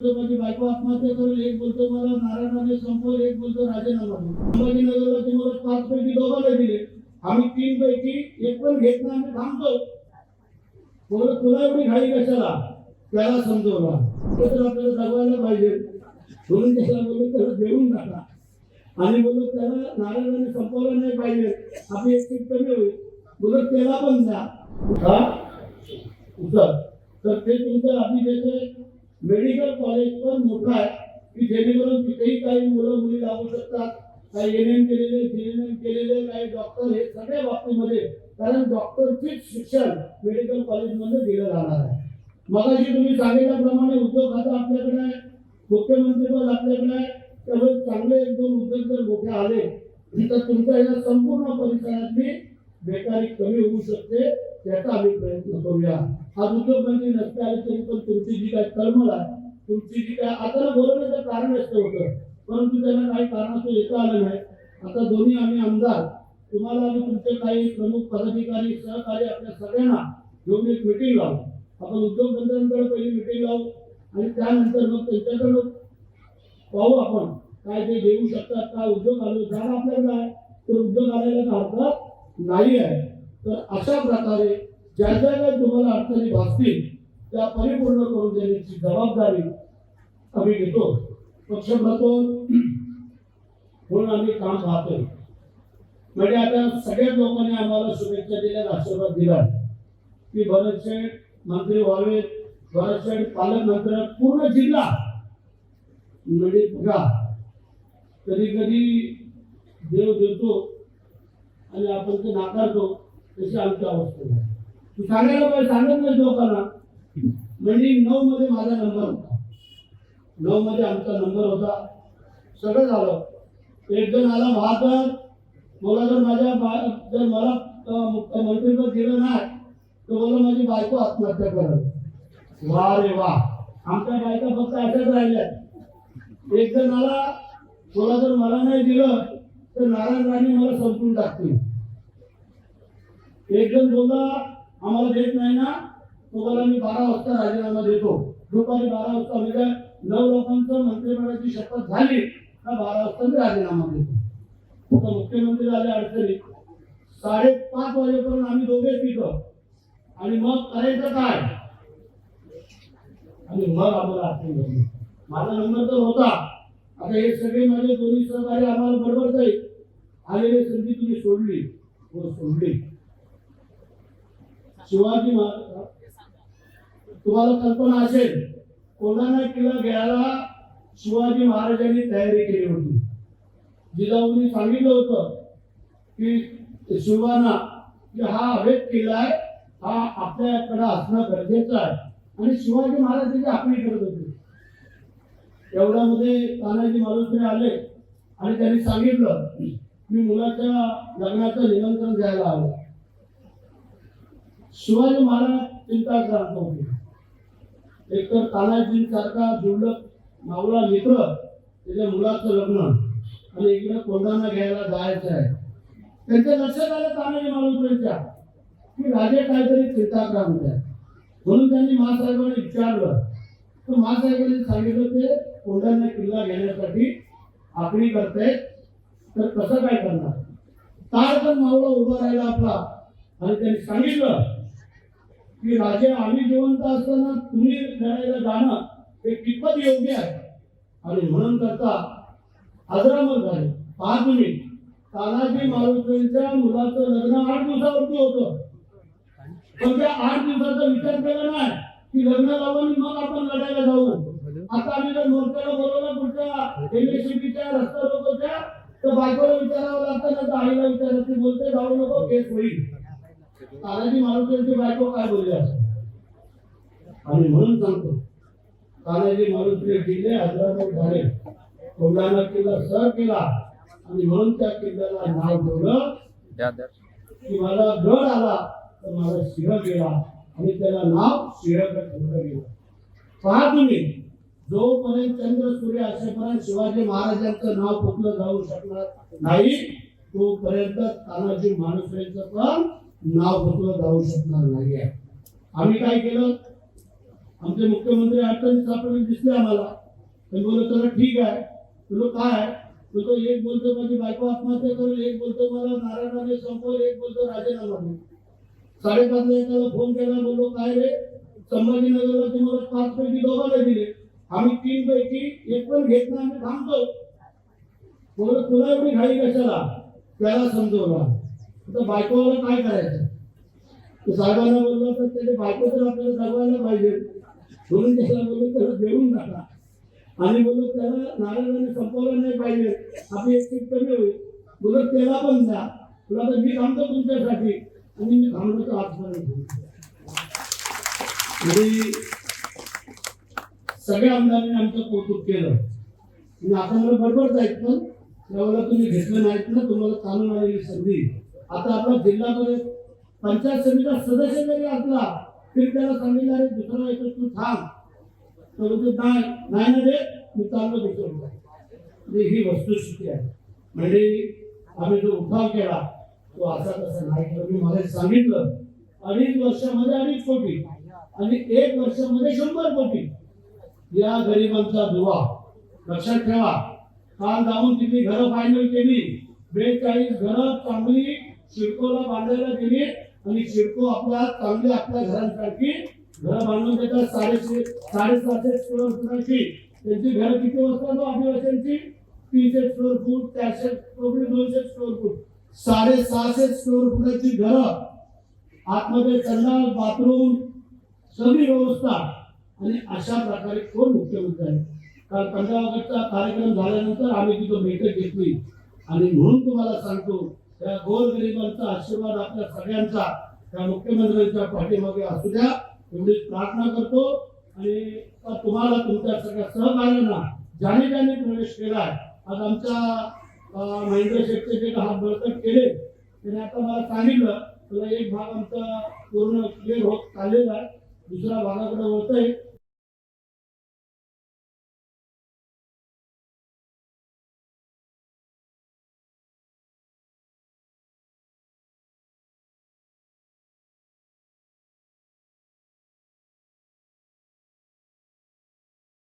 माझी बायको आत्महत्या करून एक बोलतो मला नारायणाने संपवलं एक बोलतो राजीनामा संभाजीनगरला तुम्हाला पाच पैकी दोघांना दिले. आम्ही तीन पैकी एक पण घेत नाही आम्ही थांबतो बोलत तुला एवढी घाई कशाला? त्याला समजवला. तर आपल्याला जगवायला पाहिजे. म्हणून त्याला बोललो त्याला देऊन टाका. आणि बोललो त्याला नारायणाने संपवलं नाही पाहिजे. आपली एक सीट कमी होईल. बोलत त्याला पण द्या. हा? उठा तर ते तुमचं अभिषेक मेडिकल कॉलेज पण मोठं आहे. की जेणेकरून तिथेही काही मुलं मुली लागू शकतात. काही एन एम केलेले जी एम केलेले काही डॉक्टर हे सगळ्या बाबतीमध्ये. कारण डॉक्टरचेच शिक्षण मेडिकल कॉलेजमध्ये दिलं जाणार आहे. मगाशी तुम्ही सांगितल्याप्रमाणे उद्योग खातं आपल्याकडे आहे. मुख्यमंत्री पद आपल्याकडे आहे. त्यामुळे चांगले एक दोन उद्योग जर मोठे आले तर तुमच्या या संपूर्ण परिसरातली बेकारी कमी होऊ शकते. त्याचा आम्ही प्रयत्न करूया. आज उद्योगमंत्री नसते आले तरी पण तुमची जी काय तळमळ आहे तुमची जी काय आता बोलवण्याचं कारण असतं होतं परंतु त्यांना काही कारणास्तव येता आलं नाही. आता दोन्ही आम्ही आमदार तुम्हाला आणि तुमचे काही प्रमुख पदाधिकारी सहकारी आपल्या सगळ्यांना घेऊन एक मिटिंग लावू. आपण उद्योगमंत्र्यांकडे पहिली मिटिंग लावू आणि त्यानंतर मग त्यांच्याकडं पाहू आपण काय ते देऊ शकतात काय उद्योग आलो जागा आपल्याकडे आहे तर उद्योग आणायला काय नाही आहे. तर अशा प्रकारे ज्या ज्या काही तुम्हाला अडचणी भासतील त्या परिपूर्ण करून देण्याची जबाबदारी आम्ही घेतो. पक्षप्रतोन म्हणून आम्ही काम पाहतोय म्हणजे आता सगळ्या लोकांनी आम्हाला शुभेच्छा दिल्या आशीर्वाद दिला. की भरतशेठ मंत्री व्हावेत भरतशेठ पालकमंत्री पूर्ण जिल्हा म्हणजे बघा. कधी कधी देव देतो आणि आपण ते नाकारतो. तशी आमची अवस्था आहे. तू सांगायला पाहिजे सांगत नाही लोकांना. म्हणजे नऊ मध्ये माझा नंबर होता. नऊ मध्ये आमचा नंबर होता. सगळं झालं. एक जण आला बहात्तर बोला जर माझ्या बा- जर मला अं, मुख्यमंत्रीपद दिलं नाही तर बोला माझी बायको आत्महत्या करत वा रे वा आमच्या बायका फक्त अशाच राहिल्या एक जण आला बोला जर मला नाही दिलं तर नारायण राणी मला संपून टाकतील. एक जण बोलला आम्हाला देत नाही ना. तो बोला मी बारा वाजता राजीनामा देतो. दुपारी बारा वाजता म्हणजे नऊ लोकांचं मंत्रिमंडळाची शपथ झाली का बारा वाजता मी राजीनामा देतो. आता मुख्यमंत्री आले अडचणीत. साडेपाच वाजेपर्यंत आम्ही दोघे तिथं. आणि मग करायचं काय? आणि मग आम्हाला अडचण झाली माझा नंबर तर होता. आता हे सगळे माझे दोन्ही सहकारी आम्हाला बरोबर जाईल आलेली संधी तुम्ही सोडली. हो सोडली. शिवाजी महाराज तुम्हाला कल्पना असेल कोणाला किल्ला घ्यायला शिवाजी महाराजांनी तयारी केली होती. जिजाऊनी सांगितलं होतं की शिवाना की हा अभेद किल्ला आहे हा आपल्याकडे असणं गरजेचं आहे. आणि शिवाजी महाराज तिथे आखणी करत होते. एवढ्यामध्ये तानाजी मालुसरे आले आणि त्यांनी सांगितलं मी मुलाच्या लग्नाचं निमंत्रण द्यायला आलं. शिवाजी महाराज चिंताक्रांत होते एकतर तानाजींसारखा जिवलक मावळा मित्र त्याच्या मुलाचं लग्न आणि इकडे कोंढाना घ्यायला जायचं आहे. त्यांच्या लक्षात आलं तानाजी मालुसरेच्या की राजे काहीतरी चिंताक्रांत आहे. म्हणून त्यांनी महासाहेबांनी विचारलं. तर महासाहेबांनी सांगितलं ते कोंढाना किल्ला घेण्यासाठी आखणी करते तर कसं काय करणार? तार तर मावळा उभा राहिला आपला. आणि त्यांनी सांगितलं की राजे आम्ही जिवंत असताना तुम्ही लढायला जाणं हे कितपत योग्य आहे? आणि म्हणून करता आदरामत झाले. पाच मिनिट. तानाजी मालुसरेंच्या मुलाचं लग्न आठ दिवसावरती होत. पण त्या आठ दिवसाचा विचार केला नाही की लग्न लावून मग आपण लढायला जाऊ. आता आम्ही जर मोर्चाला बोलवलं पुढच्या एमएससीबीच्या रस्ता रोकोच्या तर बायकोला विचारावं लागतं ना तर आईला विचारलं ती बोलते जाऊ नको केस होईल. तानाजी मालुसरेंची बायको काय बोलली असं? आणि म्हणून सांगतो तानाजी मालुसरे जिल्हे हैदराबाद झाले. कोंढाणा किल्ला सर केला. आणि म्हणून त्या किल्ल्याला नाव ठेवलं. की मला गड आला तर माझा सिंह गेला. आणि त्याला नाव सिंहगड ठेवलं गेलं पहा तुम्ही जोपर्यंत चंद्र सूर्य असेपर्यंत शिवाजी महाराजांचं नाव पुटलं जाऊ शकणार नाही तोपर्यंत तानाजी मालुसरेंचं पण नाव घेतलं जाऊ शकणार नाही आहे. आम्ही काय केलं? आमचे मुख्यमंत्री अडचणी सापडले दिसले आम्हाला. पण बोलत चला ठीक आहे. तुला काय तो एक बोलतो माझी बायको आत्महत्या करेल एक बोलतो मला नारायणाने संपवेल एक बोलतो राजीनामा देईल साडेपाचला एकाला फोन केला बोललो काय रे? संभाजीनगरला तुम्हाला पाच पैकी दोघांना दिले. आम्ही तीन पैकी एक पण घेत नाही आम्ही थांबतो. बोललो तुला एवढी घाई कशाला? त्याला समजवला. आता बायकोवर काय करायचं? तो साहेबांना बोललो तर त्याचे बायको तर आपल्याला जगवायला पाहिजे. म्हणून त्याला बोललो त्याला देऊन टाका. आणि बोललो त्याला नारायणाने संपवलं नाही पाहिजे. आपली एक सीट कमी होईल. बोललो त्याला पण द्या. तुला तर मी थांबतो तुमच्यासाठी. आणि मी थांबलो तर आजपर्यंत. आणि सगळ्या आमदारांनी आमचं कौतुक केलं. आणि आता मला बरोबर जायचं त्यावेळेला तुम्ही घेतलं नाहीत ना तुम्हाला चालून आलेली संधी. आता आपला जिल्हा पंचायत समितीचा सदस्य जरी असला तरी त्याला सांगितलं अरे दुसरा येतो तू थांब. तर नाही नाही ना रे मी चाललो दुसरं म्हणजे ही वस्तुस्थिती आहे. म्हणजे आम्ही जो उठाव केला तो असा तसा नाही तर मी मला सांगितलं अडीच वर्षामध्ये अडीच कोटी आणि एक वर्षामध्ये शंभर कोटी. या गरिबांचा दुवा लक्षात ठेवा. काल जाऊन तिथे घरं फायनल केली. बेचाळीस घरं चांगली शिडकोला बांधायला गेली आणि शिडको आपल्या चांगली आपल्या घरांसाठी घर बांधून देतात. साडेशे साडेसातशे स्क्वेअर फुटाची त्यांची घर किती असतात आदिवासींची? तीनशे स्क्वेअर फूट चारशे दोनशे स्क्वेअर फूट साडेसहाशे स्क्वेअर फुटाची घर. आतमध्ये संडास बाथरूम सगळी व्यवस्था. आणि अशा प्रकारे कोण मुख्यमंत्री आहे काल पंधरा ऑगस्टचा कार्यक्रम झाल्यानंतर आम्ही तिथं बैठक घेतली. आणि म्हणून तुम्हाला सांगतो त्या गोरगरिबांचा आशीर्वाद आपल्या सगळ्यांचा त्या मुख्यमंत्र्यांच्या पाठीमागे असू द्या. एवढी प्रार्थना करतो. आणि तुम्हाला तुमच्या सगळ्या सहकार्यांना ज्याने ज्याने प्रवेश केलाय आज आमच्या महेंद्र शेट्टी जे हात बळकट केले त्याने आता मला सांगितलं तुला एक भाग आमचा पूर्ण क्लिअर होत चाललेला आहे. दुसऱ्या भागाकडे आहे